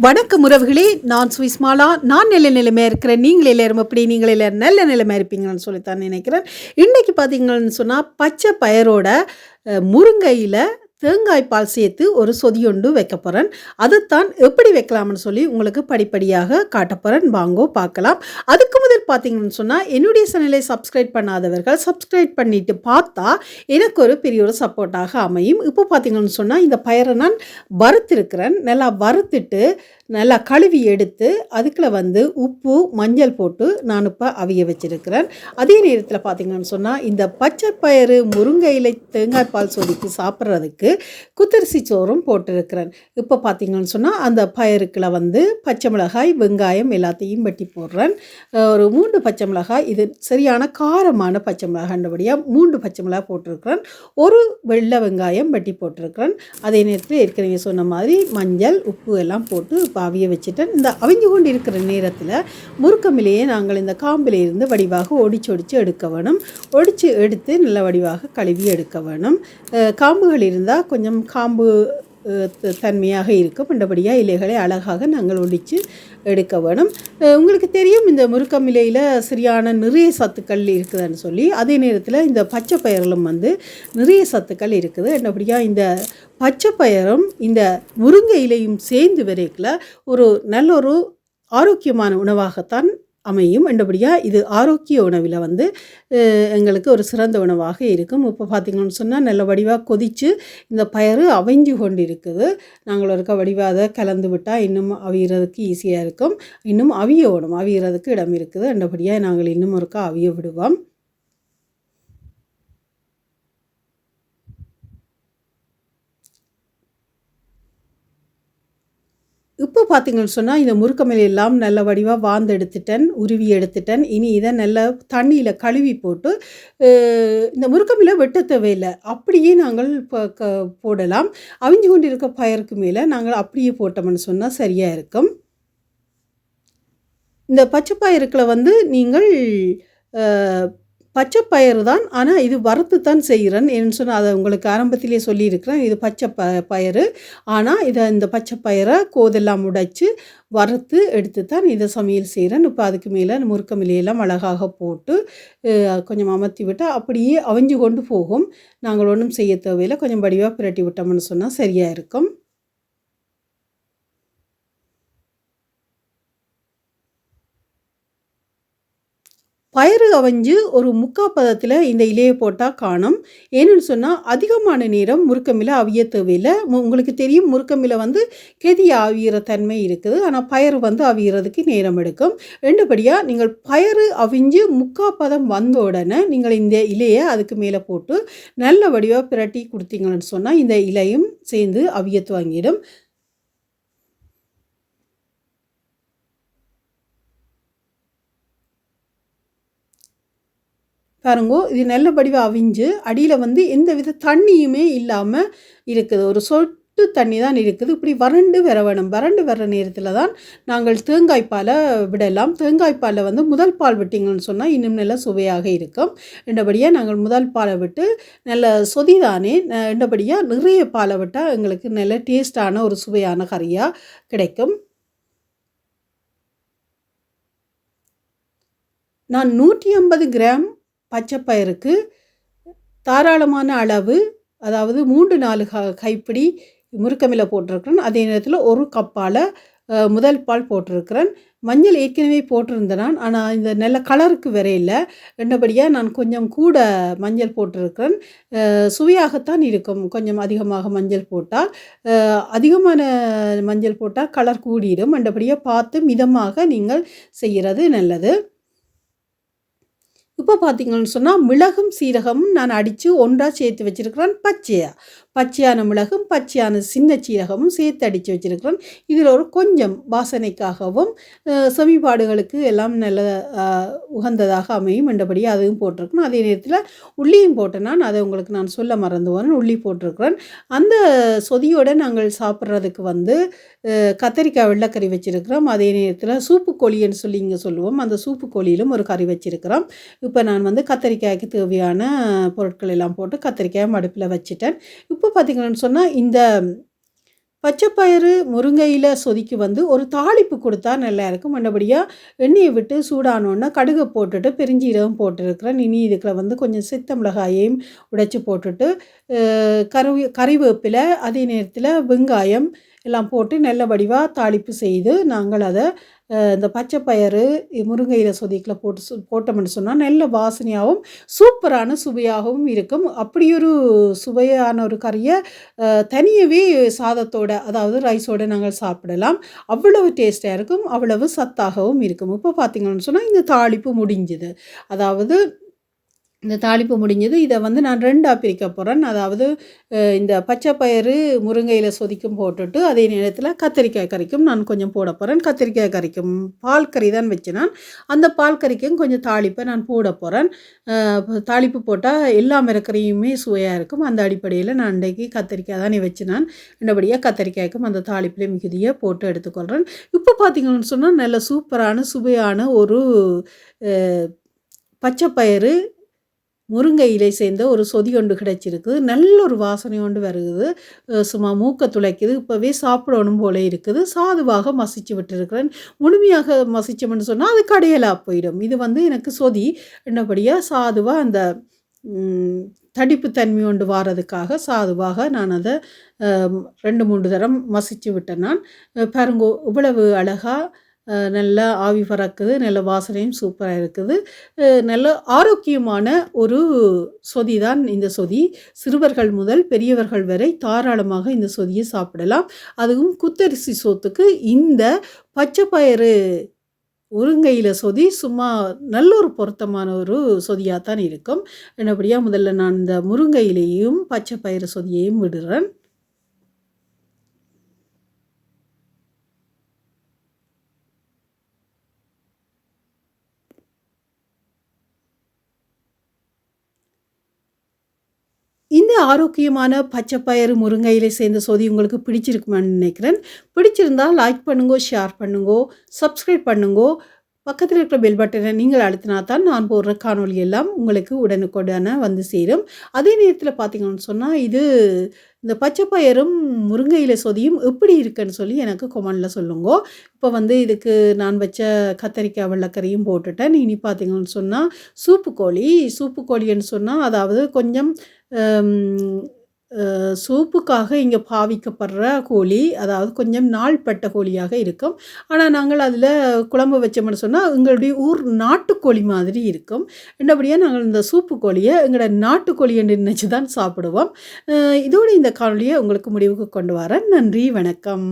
வணக்கம் உறவுகளே நான் சுவிஸ்மாலா. நான் நல்ல நிலைமையாக இருக்கிறேன். நீங்கள் எல்லாரும் அப்படி நீங்கள் எல்லாரும் நல்ல நிலைமையாக இருப்பீங்கன்னு சொல்லித்தான் நினைக்கிறேன். இன்றைக்கி பார்த்தீங்கன்னு சொன்னால் பச்சை பயரோட முருங்கையில் தேங்காய் பால் சேர்த்து ஒரு சொதியொண்டு வைக்க போகிறேன் அதைத்தான் எப்படி வைக்கலாம்னு சொல்லி உங்களுக்கு படிப்படியாக காட்ட போகிறேன் வாங்கோ பார்க்கலாம். அதுக்கு முதல் பார்த்தீங்கன்னு சொன்னால் என்னுடைய சேனலை சப்ஸ்கிரைப் பண்ணாதவர்கள் சப்ஸ்கிரைப் பண்ணிட்டு பார்த்தா எனக்கு ஒரு பெரிய ஒரு சப்போர்ட்டாக அமையும். இப்போ பார்த்தீங்கன்னு சொன்னால் இந்த பயிரை நான் வறுத்திருக்கிறேன். நல்லா வறுத்துட்டு நல்லா கழுவி எடுத்து அதுக்குள்ள வந்து உப்பு மஞ்சள் போட்டு நான் இப்போ அவிய வச்சிருக்கிறேன். அதே நேரத்தில் பார்த்தீங்கன்னு சொன்னால் இந்த பச்சை பயிறு முருங்கை இலை தேங்காய் பால் சொதிக்கு சாப்பிட்றதுக்கு குத்தரிசி சோறும் போட்டிருக்கிறேன் இப்போ பார்த்தீங்கன்னு சொன்னால் அந்த பயருக்கில் வந்து பச்சை மிளகாய் வெங்காயம் எல்லாத்தையும் வெட்டி போடுறேன் ஒரு மூன்று பச்சை மிளகாய் இது சரியான காரமான பச்சை மிளகாண்டபடியாக மூன்று பச்சை மிளகாய் போட்டிருக்கிறேன் ஒரு வெள்ளை வெங்காயம் வெட்டி போட்டிருக்கிறேன் அதே நேரத்தில் ஏற்கனவே சொன்ன மாதிரி மஞ்சள் உப்பு எல்லாம் போட்டு இப்போ அவிய வச்சுட்டேன் இந்த அவிஞ்சு கொண்டு இருக்கிற நேரத்தில் முறுக்கமிலேயே நாங்கள் இந்த காம்பிலேருந்து வடிவாக ஒடிச்சு ஒடிச்சு எடுக்க வேணும். ஒடிச்சு எடுத்து நல்ல வடிவாக கழுவி எடுக்க வேணும். காம்புகள் இருந்தால் கொஞ்சம் காம்பு த- தன்மையாக இருக்கும். மற்றபடியாக இலைகளை அழகாக நாங்கள் ஒழித்து எடுக்க வேணும். உங்களுக்கு தெரியும் இந்த முருக்கம் இலையில் சரியான நிறைய சத்துக்கள் இருக்குதுன்னு சொல்லி அதே நேரத்தில் இந்த பச்சை பயிரிலும் வந்து நிறைய சத்துக்கள் இருக்குது. என்னபடியாக இந்த பச்சை பயிரும் இந்த முருங்கை இலையும் சேர்ந்து வரைக்கில் ஒரு நல்ல ஒரு ஆரோக்கியமான உணவாகத்தான் அமையும். என்றபடியாக இது ஆரோக்கிய உணவில் வந்து எங்களுக்கு ஒரு சிறந்த உணவாக இருக்கும். இப்போ பார்த்திங்கன்னு சொன்னால் நல்ல வடிவாக கொதித்து இந்த பயிறு அவிஞ்சு கொண்டு இருக்குது நாங்கள் இருக்க வடிவாக அதை கலந்து விட்டால் இன்னும் அவியறதுக்கு ஈஸியாக இருக்கும். இன்னும் அவிய உணவு அவியறதுக்கு இடம் இருக்குது. என்றபடியாக நாங்கள் இன்னும் ஒருக்கா அவிய விடுவோம். இப்போ பார்த்தீங்கன்னு சொன்னால் இந்த முறுக்கமிலை எல்லாம் நல்ல வடிவாக வாந்து எடுத்துட்டேன் உருவி எடுத்துட்டேன். இனி இதை நல்ல தண்ணியில் கழுவி போட்டு இந்த முறுக்கமலை வெட்ட தேவையில்லை. அப்படியே நாங்கள் க போடலாம். அவிஞ்சு கொண்டு இருக்க பயருக்கு மேலே நாங்கள் அப்படியே போட்டோம்னு சொன்னால் சரியாக இருக்கும். இந்த பச்சை பயிருக்குள்ள வந்து நீங்கள் பச்சை பயிறு தான் ஆனால் இது வறுத்து தான் செய்கிறேன் என்று சொன்னால் அதை உங்களுக்கு ஆரம்பத்திலே சொல்லியிருக்கிறேன். இது பச்சை ப பயிறு ஆனால் இதை இந்த பச்சை பயிரை கோதெல்லாம் உடைச்சி வறுத்து எடுத்து தான் இதை சமையல் செய்கிறேன் இப்போ அதுக்கு மேலே முறுக்கமிலையெல்லாம் அழகாக போட்டு கொஞ்சம் அமர்த்தி விட்டால் அப்படியே அவிஞ்சு கொண்டு போகும். நாங்கள் ஒன்றும் செய்ய தேவையில்லை. கொஞ்சம் வடிவாக பிரட்டி விட்டோம்னு சொன்னால் சரியாக இருக்கும். பயிறு அவிஞ்சு ஒரு முக்கா பதத்தில் இந்த இலையை போட்டால் காணும். ஏன்னு சொன்னால் அதிகமான நேரம் முறுக்கமில அவிய தேவையில்லை. உங்களுக்கு தெரியும் முறுக்கமில வந்து கெதி அவியிற தன்மை இருக்குது. ஆனால் பயிறு வந்து அவியறதுக்கு நேரம் எடுக்கும். ரெண்டுபடியாக நீங்கள் பயிறு அவிஞ்சு முக்கா பதம் வந்த உடனே நீங்கள் இந்த இலையை அதுக்கு மேலே போட்டு நல்ல வடிவாக பிரட்டி கொடுத்தீங்கன்னு சொன்னால் இந்த இலையும் சேர்ந்து அவிய துவங்கிடும். பாருங்கோ இது நல்ல படிவாக அவிஞ்சு அடியில் வந்து எந்த வித தண்ணியுமே இல்லாமல் இருக்குது. ஒரு சொட்டு தண்ணி தான் இருக்குது. இப்படி வறண்டு வர வேணும். வறண்டு வர்ற நேரத்தில் தான் நாங்கள் தேங்காய் பாலை விடலாம். தேங்காய் பாலில் வந்து முதல் பால் விட்டிங்கன்னு சொன்னால் இன்னும் நல்ல சுவையாக இருக்கும். ரெண்டபடியாக நாங்கள் முதல் பாலை விட்டு நல்ல சொதிதானே ரெண்டபடியாக நிறைய பாலை விட்டால் எங்களுக்கு நல்ல டேஸ்டான ஒரு சுவையான கறியாக கிடைக்கும். நான் நூற்றி ஐம்பது கிராம் பச்சைப்பயிருக்கு தாராளமான அளவு அதாவது மூன்று நாலு க கைப்பிடி முறுக்கமில போட்டிருக்கிறேன். அதே நேரத்தில் ஒரு கப்பால் முதல் பால் போட்டிருக்கிறேன். மஞ்சள் ஏற்கனவே போட்டிருந்தேன். ஆனால் இந்த நல்ல கலருக்கு வரையில். ரெண்டபடியாக நான் கொஞ்சம் கூட மஞ்சள் போட்டிருக்கிறேன். சுவையாகத்தான் இருக்கும். கொஞ்சம் அதிகமாக மஞ்சள் போட்டால். அதிகமான மஞ்சள் போட்டால் கலர் கூடிடும். ரெண்டபடியாக பார்த்து மிதமாக நீங்கள் செய்கிறது நல்லது. இப்போ பார்த்தீங்கன்னு சொன்னால் மிளகும் சீரகமும் நான் அடித்து ஒன்றாக சேர்த்து வச்சுருக்கிறேன். பச்சையாக பச்சையான மிளகும் பச்சையான சின்ன சீரகமும் சேர்த்து அடித்து வச்சுருக்கிறேன். இதில் ஒரு கொஞ்சம் வாசனைக்காகவும் செமிபாடுகளுக்கு எல்லாம் நல்ல உகந்ததாக அமையும் என்றபடி அதுவும் போட்டிருக்கணும். அதே நேரத்தில் உள்ளியும் போட்டேன் நான். அதை உங்களுக்கு நான் சொல்ல மறந்து வரேன் உள்ளி போட்டிருக்கிறேன். அந்த சொதியோடு நாங்கள் சாப்பிட்றதுக்கு வந்து கத்தரிக்காய் வெள்ளைக்கறி வச்சுருக்கிறோம். அதே நேரத்தில் சூப்பு கோழின்னு சொல்லி இங்கே சொல்லுவோம். அந்த சூப்பு கோழியிலும் ஒரு கறி வச்சுருக்கிறோம். இப்போ நான் வந்து கத்திரிக்காய்க்கு தேவையான பொருட்கள் எல்லாம் போட்டு கத்திரிக்காய் அடுப்பில் வச்சுட்டேன். இப்போ பார்த்தீங்கன்னு சொன்னால் இந்த பச்சைப்பயிறு முருங்கையில் சொதிக்கு வந்து ஒரு தாளிப்பு கொடுத்தா நல்லா இருக்கும். மண்டபடியாக எண்ணெயை விட்டு சூடானோன்னா கடுகு போட்டுட்டு பெருஞ்சீரகம் போட்டுருக்கிறேன். இனி இதுக்குள்ள வந்து கொஞ்சம் சித்த மிளகாயையும் உடைச்சி போட்டுட்டு கருவி கறிவேப்பிலை அதே நேரத்தில் வெங்காயம் எல்லாம் போட்டு நல்ல வடிவாக தாளிப்பு செய்து நாங்கள் அதை இந்த இந்த பச்சைப்பயிறு முருங்கையில் சொதிக்கில் போட்டு சு போட்டோம்னு சொன்னால் நல்ல வாசனையாகவும் சூப்பரான சுவையாகவும் இருக்கும். அப்படி ஒரு சுவையான ஒரு கறியை தனியவே சாதத்தோட அதாவது ரைஸோட நாங்கள் சாப்பிடலாம். அவ்வளவு டேஸ்ட்டாக இருக்கும் அவ்வளவு சத்தாகவும் இருக்கும். இப்போ பார்த்தீங்கன்னு சொன்னால் இந்த தாளிப்பு முடிஞ்சுது. அதாவது இந்த தாளிப்பு முடிஞ்சது இதை வந்து நான் ரெண்டாக பிரிக்க போகிறேன் அதாவது இந்த பச்சை பயிறு முருங்கையில் சொதிக்கும் போட்டுட்டு அதே நேரத்தில் கத்திரிக்காய் கறிக்கும் நான் கொஞ்சம் போட போகிறேன் கத்திரிக்காய் கறிக்கும் பால் கறி தான் வச்சு நான் அந்த பால் கறிக்கும் கொஞ்சம் தாளிப்பை நான் போட போகிறேன் தாளிப்பு போட்டால் எல்லா மிரக்கறியுமே சுவையாக இருக்கும். அந்த அடிப்படையில் நான் இன்றைக்கி கத்திரிக்காய் தானே வச்சு நான் இன்னபடியாக கத்திரிக்காய்க்கும் அந்த தாளிப்பிலே மிகுதியாக போட்டு எடுத்துக்கொள்கிறேன் இப்போ பார்த்தீங்கன்னு சொன்னால் நல்ல சூப்பரான சுவையான ஒரு பச்சை பயிறு முருங்கை இலை சேர்ந்த ஒரு சொதி ஒன்று கிடைச்சிருக்கு நல்ல ஒரு வாசனை ஒன்று வருகுது. சும்மா மூக்க துளைக்குது. இப்போவே சாப்பிடணும் போல இருக்குது. சாதுவாக மசிச்சு விட்டுருக்கிறேன். முழுமையாக மசிச்சோம்னு சொன்னால் அது கடையலாக போயிடும். இது வந்து எனக்கு சொதி. என்னபடியாக சாதுவாக அந்த தடிப்பு தன்மை ஒன்று வாரதுக்காக சாதுவாக நான் அதை ரெண்டு மூன்று தரம் மசிச்சு விட்டேன் நான். பாருங்கோ இவ்வளவு அழகாக நல்லா ஆவி பறக்குது நல்ல வாசனையும் சூப்பராக இருக்குது. நல்ல ஆரோக்கியமான ஒரு சொதி தான் இந்த சொதி. சிறுவர்கள் முதல் பெரியவர்கள் வரை தாராளமாக இந்த சொதியை சாப்பிடலாம். அதுவும் குத்தரிசி சோத்துக்கு இந்த பச்சை பயிறு உருங்கையில் சொதி சும்மா நல்ல ஒரு பொருத்தமான ஒரு சொதியாக தான் இருக்கும். என்னபடியாக முதல்ல நான் இந்த முருங்கையிலையும் பச்சை பயிறு சொதியையும் விடுறேன். இந்த ஆரோக்கியமான பச்சைப்பயிறு முருங்கையில சேர்ந்த சொதி உங்களுக்கு பிடிச்சிருக்குமான்னு நினைக்கிறேன். பிடிச்சிருந்தால் லைக் பண்ணுங்கோ ஷேர் பண்ணுங்கோ சப்ஸ்கிரைப் பண்ணுங்கோ. பக்கத்தில் இருக்கிற பெல் பட்டனை நீங்கள் அழுத்தினா தான் நான் போடுற காணொளி எல்லாம் உங்களுக்கு உடனுக்குடனே வந்து சேரும். அதே நேரத்தில் பார்த்தீங்கன்னு சொன்னால் இது இந்த பச்சைப்பயிரும் முருங்கையில் சொதியும் எப்படி இருக்குன்னு சொல்லி எனக்கு கொமெண்டில் சொல்லுங்கோ. இப்போ வந்து இதுக்கு நான் வச்ச கத்தரிக்காய் வெள்ளக்கறியும் போட்டுட்டேன். இனி பார்த்தீங்கன்னு சொன்னால் சூப்பு கோழி சூப்பு கோழின்னு சொன்னால் அதாவது கொஞ்சம் சூப்புக்காக இங்கே பாவிக்கப்படுற கோழி அதாவது கொஞ்சம் நாள்பட்ட கோழியாக இருக்கும். ஆனால் நாங்கள் அதில் குழம்பு வச்சோம்னு சொன்னால் எங்களுடைய ஊர் நாட்டுக்கோழி மாதிரி இருக்கும். என்னபடியாக நாங்கள் இந்த சூப்பு கோழியை எங்களோட நாட்டுக்கோழி என்று நினச்சி தான் சாப்பிடுவோம் இதோடு இந்த காணொலியை உங்களுக்கு முடிவுக்கு கொண்டு வரேன். நன்றி வணக்கம்.